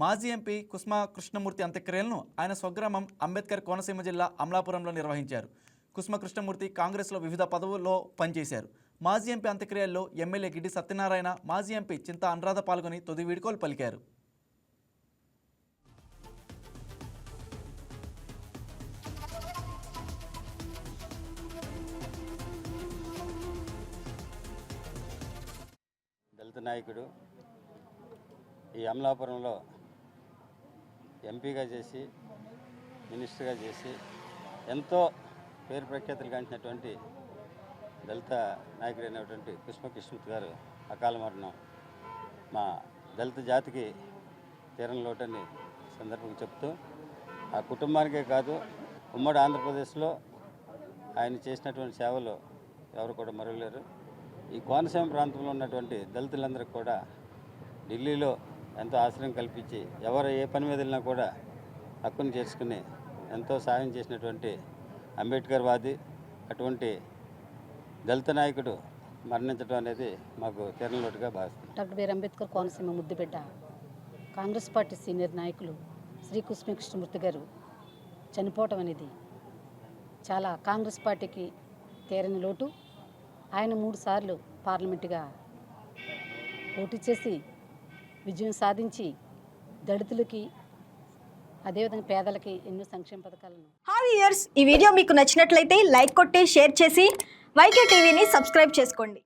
మాజీ ఎంపీ కుస్మా కృష్ణమూర్తి అంత్యక్రియలను ఆయన స్వగ్రామం అంబేద్కర్ కోనసీమ జిల్లా అమలాపురంలో నిర్వహించారు. కుస్మ కృష్ణమూర్తి కాంగ్రెస్లో వివిధ పదవుల్లో పనిచేశారు. మాజీ ఎంపీ అంత్యక్రియల్లో ఎమ్మెల్యే గిడ్డి సత్యనారాయణ మాజీ ఎంపీ చింత అనురాధ పాల్గొని తుది వీడుకోలు పలికారు. దళిత నాయకుడు ఈ అమలాపురంలో ఎంపీగా చేసి మినిస్టర్గా చేసి ఎంతో పేరు ప్రఖ్యాతులు గాంచినటువంటి దళిత నాయకుడైనటువంటి పుష్ప కృష్ణమూర్తి గారు అకాల మరణం మా దళిత జాతికి తీరని లోటని సందర్భంగా చెప్తూ ఆ కుటుంబానికే కాదు ఉమ్మడి ఆంధ్రప్రదేశ్లో ఆయన చేసినటువంటి సేవలు ఎవరు కూడా మరవలేరు. ఈ కోనసీమ ప్రాంతంలో ఉన్నటువంటి దళితులందరికీ కూడా ఢిల్లీలో ఎంతో ఆశ్రయం కల్పించి ఎవరు ఏ పని మీద వెళ్ళినా కూడా హక్కును చేర్చుకుని ఎంతో సాయం చేసినటువంటి అంబేద్కర్ వాది అటువంటి దళిత నాయకుడు మరణించడం అనేది మాకు తీరలోటుగా భావిస్తుంది డాక్టర్ బిఆర్ అంబేద్కర్ కోనసీమ ముద్దుబిడ్డ కాంగ్రెస్ పార్టీ సీనియర్ నాయకులు శ్రీ కృష్ణ కృష్ణమూర్తి గారు చనిపోవటం అనేది చాలా కాంగ్రెస్ పార్టీకి తీరని లోటు. ఆయన మూడు సార్లు పార్లమెంటుగా పోటీ చేసి విజయం సాధించి దళితులకి అదేవిధంగా పేదలకి ఎన్నో సంక్షేమ పథకాలను హాయ్ ఇయర్స్ ఈ వీడియో మీకు నచ్చినట్లయితే లైక్ కొట్టి షేర్ చేసి వైకే టీవీని సబ్స్క్రైబ్ చేసుకోండి.